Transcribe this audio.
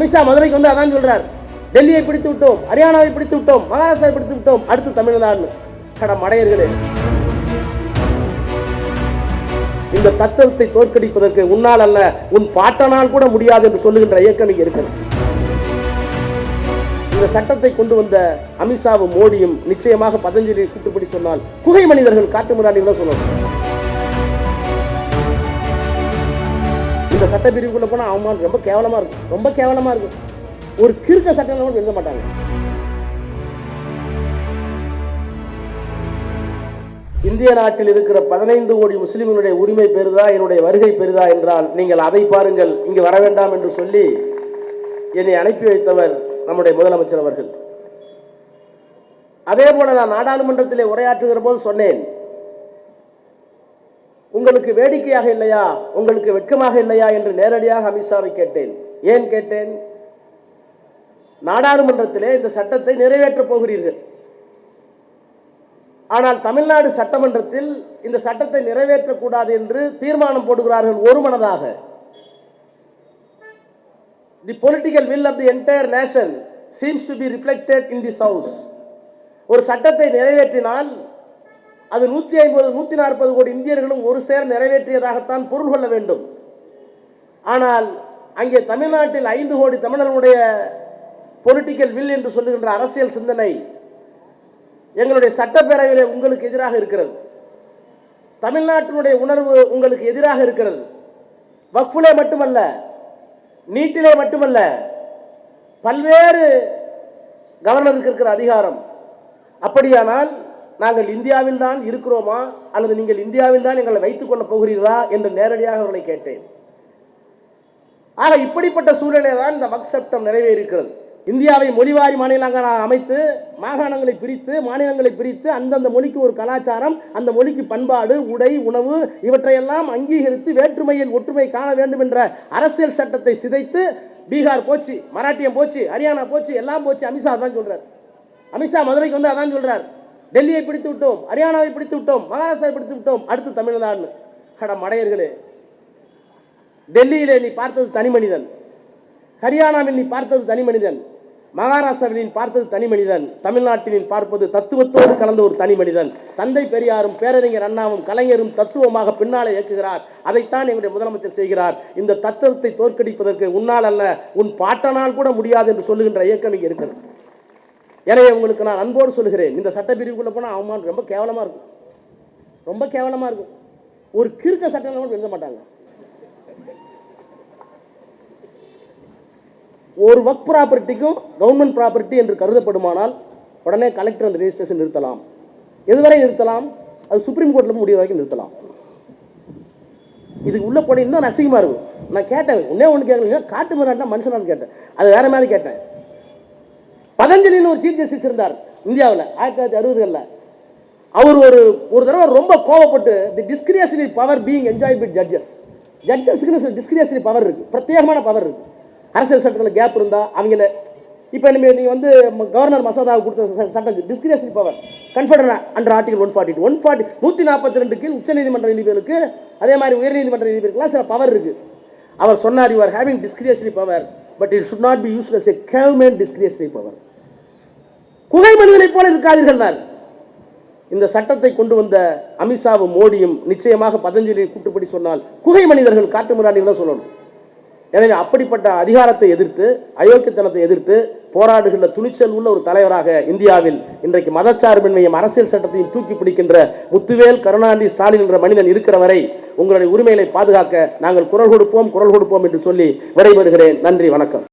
அமித்ஷா மதுரைக்கு வந்து அதான் சொல்றார். டெல்லியை பிடித்து விட்டோம் ஹரியானாவை பிடித்து விட்டோம் மகாராஷ்டிராவை பிடித்து விட்டோம் அடுத்து தமிழ்நாடு கட மடையர்களே இந்த தத்துவத்தை தோற்கடிப்பதற்கு உன்னால் அல்ல உன் பாட்டனால் கூட முடியாது என்று சொல்லுகின்ற இயக்கம் இங்கே இருக்கிறது. இந்த சட்டத்தை கொண்டு வந்த அமித்ஷாவும் மோடியும் நிச்சயமாக பதஞ்சலி கூட்டுப்படி சொன்னால் குகை மனிதர்கள் காட்டு முறாடிகளை சொல்லணும். சட்டப்பிரிவுக்குள்ள போனால் அவமானம் ரொம்ப கேவலமாக இருக்கும். ரொம்ப கேவலமாக இருக்கும். ஒரு கிறுக்க சட்டம் கூட எழுத மாட்டாங்க. இந்திய நாட்டில் இருக்கிற பதினைந்து கோடி முஸ்லிம்களுடைய உரிமை பெறுதா என்னுடைய வருகை பெறுதா என்றால் நீங்கள் அதை பாருங்கள். இங்கு வர வேண்டாம் என்று சொல்லி என்னை அனுப்பி வைத்தவர் நம்முடைய முதலமைச்சர் அவர்கள். அதே போல நான் நாடாளுமன்றத்திலே உரையாற்றுகிற போது சொன்னேன். உங்களுக்கு வேடிக்கையாக இல்லையா? உங்களுக்கு வெட்கமாக இல்லையா? என்று நேரடியாக அமித்ஷாவை கேட்டேன். ஏன் கேட்டேன்? நாடாளுமன்றத்திலே இந்த சட்டத்தை நிறைவேற்றப் போகிறீர்கள். ஆனால் தமிழ்நாடு சட்டமன்றத்தில் இந்த சட்டத்தை நிறைவேற்றக்கூடாது என்று தீர்மானம் போடுகிறார்கள் ஒரு மனதாக the political will of the entire nation seems to be reflected in this house ஒரு சட்டத்தை நிறைவேற்றினால் அது நூற்றி ஐம்பது நூற்றி நாற்பது கோடி இந்தியர்களும் ஒரு சேர நிறைவேற்றியதாகத்தான் பொருள் கொள்ள வேண்டும். ஆனால் அங்கே தமிழ்நாட்டில் ஐந்து கோடி தமிழர்களுடைய பொலிட்டிக்கல் வில் என்று சொல்லுகின்ற அரசியல் சிந்தனை எங்களுடைய சட்டப்பேரவையிலே உங்களுக்கு எதிராக இருக்கிறது. தமிழ்நாட்டினுடைய உணர்வு உங்களுக்கு எதிராக இருக்கிறது. வக்ஃபிலே மட்டுமல்ல நீட்டிலே மட்டுமல்ல பல்வேறு கவர்னருக்கு இருக்கிற அதிகாரம். அப்படியானால் நாங்கள் இந்தியாவில் தான் இருக்கிறோமா? அல்லது நீங்கள் இந்தியாவில் தான் எங்களை வைத்துக் கொள்ளப் போகிறீர்களா? என்று நேரடியாக அவர்களை கேட்டேன். ஆக இப்படிப்பட்ட சூழ்நிலை தான் இந்த வக் சட்டம் நிறைவேறியிருக்கிறது. இந்தியாவை மொழிவாரி மாநிலங்களாக அமைத்து மாகாணங்களை பிரித்து மாநிலங்களை பிரித்து அந்தந்த மொழிக்கு ஒரு கலாச்சாரம் அந்த மொழிக்கு பண்பாடு உடை உணவு இவற்றையெல்லாம் அங்கீகரித்து வேற்றுமையில் ஒற்றுமை காண வேண்டும் என்ற அரசியல் சட்டத்தை சிதைத்து பீகார் போச்சு மராட்டியம் போச்சு ஹரியானா போச்சு எல்லாம் போச்சு அமித்ஷா தான் சொல்றார். அமித்ஷா மதுரைக்கு வந்து அதான் சொல்றார். டெல்லியை பிடித்து விட்டோம் ஹரியானாவை பிடித்து விட்டோம் மகாராஷ்டிராவை பிடித்து விட்டோம் அடுத்து தமிழ்நாடு கட மடையர்களே டெல்லியிலே நீ பார்த்தது தனி மனிதன். ஹரியானாவில் நீ பார்த்தது தனி மனிதன். மகாராஷ்டிராவில் நீ பார்த்தது தனி மனிதன். தமிழ்நாட்டில் நீ பார்ப்பது தத்துவத்தோடு கலந்த ஒரு தனி மனிதன். தந்தை பெரியாரும் பேரறிஞர் அண்ணாவும் கலைஞரும் தத்துவமாக பின்னாலே இயக்குகிறார். அதைத்தான் எங்களுடைய முதலமைச்சர் செய்கிறார். இந்த தத்துவத்தை தோற்கடிப்பதற்கு உன்னால் அல்ல உன் பாட்டனால் கூட முடியாது என்று சொல்லுகின்ற இயக்கம் இங்கே இருக்கிறது. எனவே உங்களுக்கு நான் அன்போடு சொல்கிறேன் இந்த சட்டப்பிரிவுக்குள்ளே போனால் அவமானம் ரொம்ப கேவலமாக இருக்கும். ரொம்ப கேவலமாக இருக்கும். ஒரு கிறுக்க சட்டம் கூட எழுத மாட்டாங்க. ஒரு ஒர்க் ப்ராப்பர்ட்டிக்கும் கவர்மெண்ட் ப்ராப்பர்ட்டி என்று கருதப்படுமானால் உடனே கலெக்டர் அந்த ரெஜிஸ்ட்ரேஷன் நிறுத்தலாம். எதுவரை நிறுத்தலாம்? அது சுப்ரீம் கோர்ட்டில் முடிய வரைக்கும் நிறுத்தலாம். இதுக்கு உள்ள போன இன்னும் அசிங்கமாக இருக்கும். நான் கேட்டேன். ஒன்னே ஒன்று கேட்கல காட்டு மிராண்டா மனுஷனான்னு கேட்டேன். அது வேற மாதிரி கேட்டேன். பதஞ்சலின்னு ஒரு சீஃப் ஜஸ்டிஸ் இருந்தார் இந்தியாவில் ஆயிரத்தி தொள்ளாயிரத்தி அறுபதுகளில். அவர் ஒரு ஒரு தடவை ரொம்ப கோவப்பட்டு the discretionary power being enjoy by judges ஜட்ஜஸ்க்கு discretionary power இருக்குது பிரத்யேகமான பவர் இருக்குது அரசியல் சட்டத்தில் கேப் இருந்தால் அவங்கள இப்போ நீங்கள் நீங்கள் வந்து கவர்னர் மசோதாவை கொடுத்த சட்டம் discretionary power conferred under article one forty one forty நூற்றி நாற்பத்தி ரெண்டு கீழ் உச்சநீதிமன்ற நீதிபதிகளுக்கு அதே மாதிரி உயர்நீதிமன்ற நீதிபதிகளுக்குலாம் சில பவர் இருக்குது அவர் சொன்னார் you are having discretionary power but it should not be useless a caveman discretionary power குகை மனிதனைப் போல இருக்காதீர்கள் நான். இந்த சட்டத்தை கொண்டு வந்த அமித்ஷாவும் மோடியும் நிச்சயமாக பதஞ்சலி கூட்டுப்படி சொன்னால் குகை மனிதர்கள் காட்டு முறாடிகளை சொல்லணும். எனவே அப்படிப்பட்ட அதிகாரத்தை எதிர்த்து அயோக்கியத்தனத்தை எதிர்த்து போராடுகின்ற துணிச்சல் உள்ள ஒரு தலைவராக இந்தியாவில் இன்றைக்கு மதச்சார்பின்மையும் அரசியல் சட்டத்தையும் தூக்கி பிடிக்கின்ற முத்துவேல் கருணாநிதி ஸ்டாலின் என்ற மனிதன் இருக்கிற வரை உங்களுடைய உரிமைகளை பாதுகாக்க நாங்கள் குரல் கொடுப்போம் குரல் கொடுப்போம் என்று சொல்லி விடைபெறுகிறேன். நன்றி வணக்கம்.